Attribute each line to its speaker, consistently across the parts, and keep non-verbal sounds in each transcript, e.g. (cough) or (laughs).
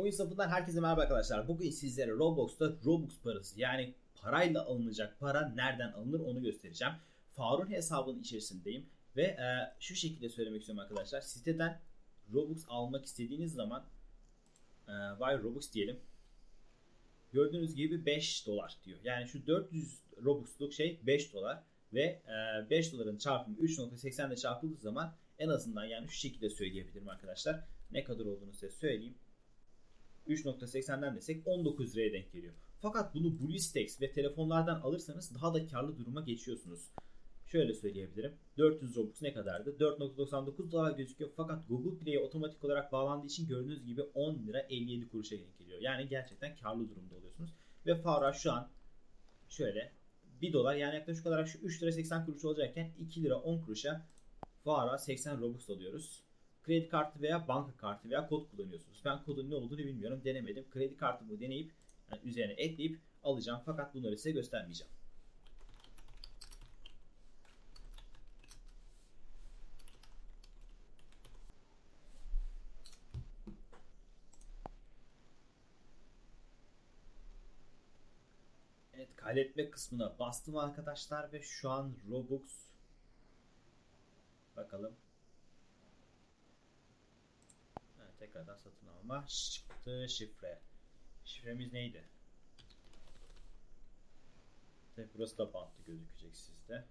Speaker 1: Oyun safından herkese merhaba arkadaşlar. Bugün sizlere Roblox'ta Robux parası yani parayla alınacak para nereden alınır onu göstereceğim. Faruk'un hesabının içerisindeyim ve e, şu şekilde söylemek istiyorum arkadaşlar. Siteden Robux almak istediğiniz zaman e, Vay Robux diyelim. Gördüğünüz gibi 5 dolar diyor. Yani şu 400 Robux'luk şey 5 dolar ve e, 5 doların çarpımı 3.80 ile çarpıldığı zaman en azından yani şu şekilde söyleyebilirim arkadaşlar. Ne kadar olduğunu size söyleyeyim. 3.80'den desek 19 liraya denk geliyor. Fakat bunu BlueStacks ve telefonlardan alırsanız daha da karlı duruma geçiyorsunuz. Şöyle söyleyebilirim. 400 Robux ne kadardı? 4.99 dolar gözüküyor. Fakat Google Play'e otomatik olarak bağlandığı için gördüğünüz gibi 10 lira 57 kuruşa denk geliyor. Yani gerçekten karlı durumda oluyorsunuz. Ve Farah şu an şöyle 1 dolar yani yaklaşık olarak şu 3 lira 80 kuruş olacakken 2 lira 10 kuruşa Farah 80 Robux alıyoruz kredi kartı veya banka kartı veya kod kullanıyorsunuz. Ben kodun ne olduğunu bilmiyorum. Denemedim. Kredi kartımı deneyip yani üzerine ekleyip alacağım. Fakat bunları size göstermeyeceğim. Evet kaydetme kısmına bastım arkadaşlar ve şu an Robux bakalım Evet, tekrardan satın alma çıktı şifre. Şifremiz neydi? Tabii burası da bantlı gözükecek sizde.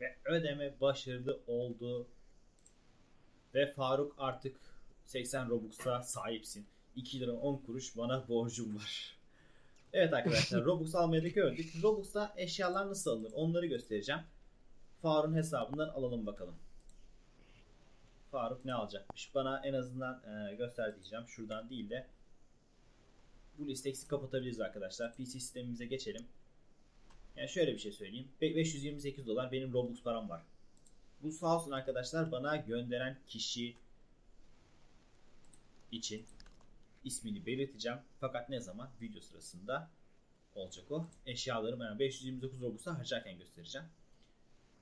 Speaker 1: Ve ödeme başarılı oldu. Ve Faruk artık 80 Robux'a sahipsin. 2 lira 10 kuruş bana borcum var. Evet arkadaşlar (laughs) Robux almayı da gördük. Robux'ta eşyalar nasıl alınır onları göstereceğim. Faruk'un hesabından alalım bakalım. Faruk ne alacakmış? Bana en azından e, göster diyeceğim. Şuradan değil de bu listex'i kapatabiliriz arkadaşlar. PC sistemimize geçelim. Yani şöyle bir şey söyleyeyim. Be- 528 dolar benim Robux param var. Bu sağ olsun arkadaşlar bana gönderen kişi için ismini belirteceğim. Fakat ne zaman? Video sırasında olacak o. Eşyalarımı yani 529 Robux'a harcarken göstereceğim.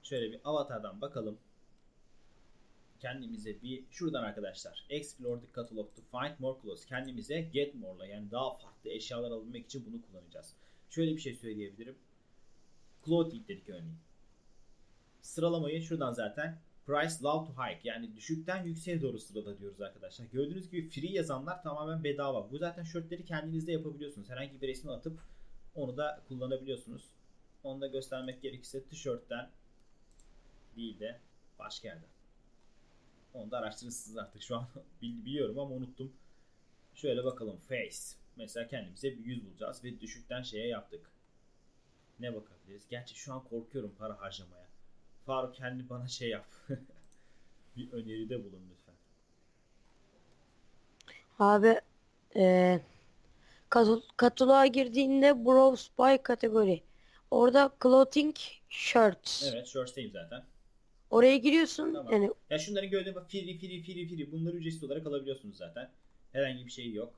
Speaker 1: Şöyle bir avatardan bakalım. Kendimize bir şuradan arkadaşlar Explore the catalog to find more clothes. Kendimize get more'la yani daha farklı eşyalar alabilmek için bunu kullanacağız. Şöyle bir şey söyleyebilirim. Clothing dedik örneğin. Sıralamayı şuradan zaten Price Low to High yani düşükten yükseğe doğru sırada diyoruz arkadaşlar. Gördüğünüz gibi free yazanlar tamamen bedava. Bu zaten şörtleri kendinizde yapabiliyorsunuz. Herhangi bir resmi atıp onu da kullanabiliyorsunuz. Onu da göstermek gerekirse tişörtten değil de başka yerden. Onu da araştırırsınız artık şu an (laughs) bil- biliyorum ama unuttum. Şöyle bakalım face. Mesela kendimize bir yüz bulacağız ve düşükten şeye yaptık. Ne bakabiliriz? Gerçi şu an korkuyorum para harcamaya. Faruk kendi bana şey yap. (laughs) bir öneride bulun lütfen.
Speaker 2: Abi katal- kataloğa girdiğinde Browse by kategori. Orada clothing shirts.
Speaker 1: Evet, shorts'tayım zaten.
Speaker 2: Oraya giriyorsun.
Speaker 1: Tamam.
Speaker 2: Yani
Speaker 1: Ya şunların gördüğüm bak free free free free bunları ücretsiz olarak alabiliyorsunuz zaten. Herhangi bir şey yok.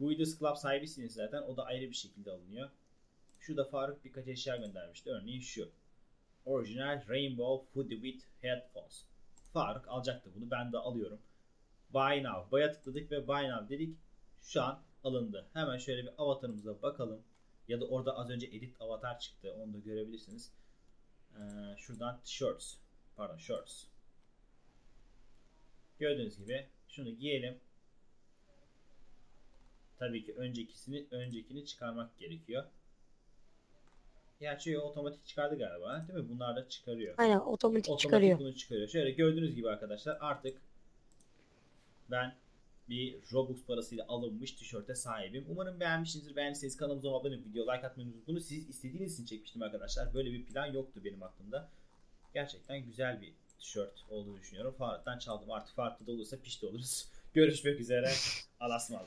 Speaker 1: Guides Club sahibisiniz zaten. O da ayrı bir şekilde alınıyor. Şu da Faruk birkaç eşya göndermişti. Örneğin şu. Orijinal Rainbow Hoodie with Headphones. Faruk alacaktı bunu. Ben de alıyorum. Buy Now. Buy'a tıkladık ve Buy Now dedik. Şu an alındı. Hemen şöyle bir avatarımıza bakalım. Ya da orada az önce edit avatar çıktı. Onu da görebilirsiniz. Ee, şuradan shirts. Pardon shorts. Gördüğünüz gibi şunu giyelim. Tabii ki öncekisini öncekini çıkarmak gerekiyor. Gerçi otomatik çıkardı galiba değil mi? Bunlar da çıkarıyor.
Speaker 2: aynen otomatik,
Speaker 1: Otomatik
Speaker 2: çıkarıyor.
Speaker 1: bunu çıkarıyor. Şöyle gördüğünüz gibi arkadaşlar artık ben bir Robux parasıyla alınmış tişörte sahibim. Umarım beğenmişsinizdir. Beğendiyseniz kanalımıza abone olup video like atmayı unutmayın. Bunu siz istediğiniz için çekmiştim arkadaşlar. Böyle bir plan yoktu benim aklımda. Gerçekten güzel bir tişört olduğunu düşünüyorum. Faruk'tan çaldım. Artık farklı da olursa pişti oluruz. (laughs) Görüşmek üzere. Alasmalı.